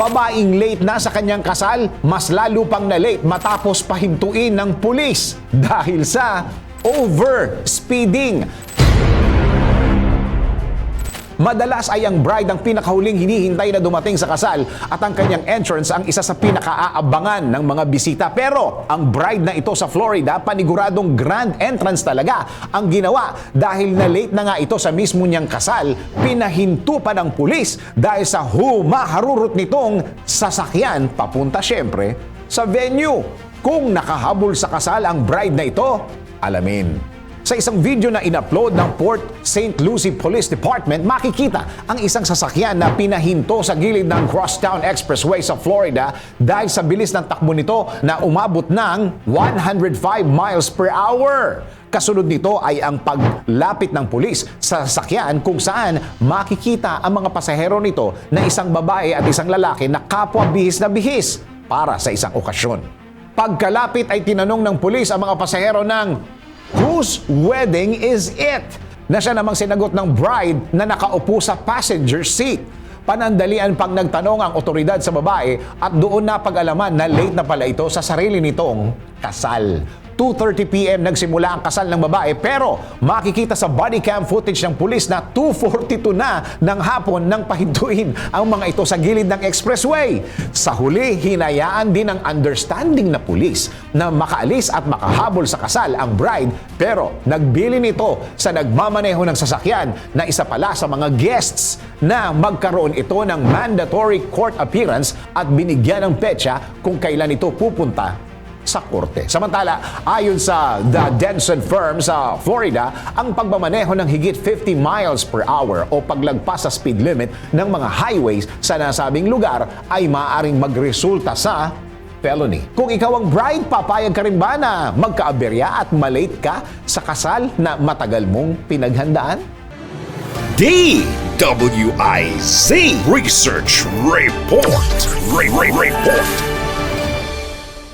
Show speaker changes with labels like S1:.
S1: Babaeng late na sa kanyang kasal, mas lalo pang na late matapos pahintuin ng pulis dahil sa over speeding. Madalas ay ang bride ang pinakahuling hinihintay na dumating sa kasal at ang kanyang entrance ang isa sa pinakaaabangan ng mga bisita. Pero ang bride na ito sa Florida, paniguradong grand entrance talaga ang ginawa dahil na late na nga ito sa mismo niyang kasal, pinahinto pa ng pulis dahil sa humaharurot nitong sasakyan papunta syempre sa venue. Kung nakahabol sa kasal ang bride na ito, alamin. Sa isang video na inupload ng Port St. Lucie Police Department, makikita ang isang sasakyan na pinahinto sa gilid ng Crosstown Expressway sa Florida dahil sa bilis ng takbo nito na umabot ng 105 miles per hour. Kasunod nito ay ang paglapit ng pulis sa sasakyan kung saan makikita ang mga pasahero nito na isang babae at isang lalaki na kapwa bihis na bihis para sa isang okasyon. Pagkalapit ay tinanong ng pulis ang mga pasahero ng Whose wedding is it? Na siya namang sinagot ng bride na nakaupo sa passenger seat. Panandalian pang nagtanong ang otoridad sa babae at doon na pag-alaman na late na pala ito sa sarili nitong kasal. 2.30pm nagsimula ang kasal ng babae pero makikita sa body cam footage ng pulis na 2.42 na ng hapon nang pahintuin ang mga ito sa gilid ng expressway. Sa huli, hinayaan din ng understanding na pulis na makaalis at makahabol sa kasal ang bride pero nagbili nito sa nagmamaneho ng sasakyan na isa pala sa mga guests na magkaroon ito ng mandatory court appearance at binigyan ng petsa kung kailan ito pupunta sa korte. Samantala, ayon sa The Denson Firm sa Florida, ang pagmamaneho ng higit 50 miles per hour o paglagpas sa speed limit ng mga highways sa nasabing lugar ay maaaring magresulta sa felony. Kung ikaw ang bride, papayag ka rin ba na magkaaberya at malate ka sa kasal na matagal mong pinaghandaan?
S2: DWIZ Research Report. Re- Re- Report.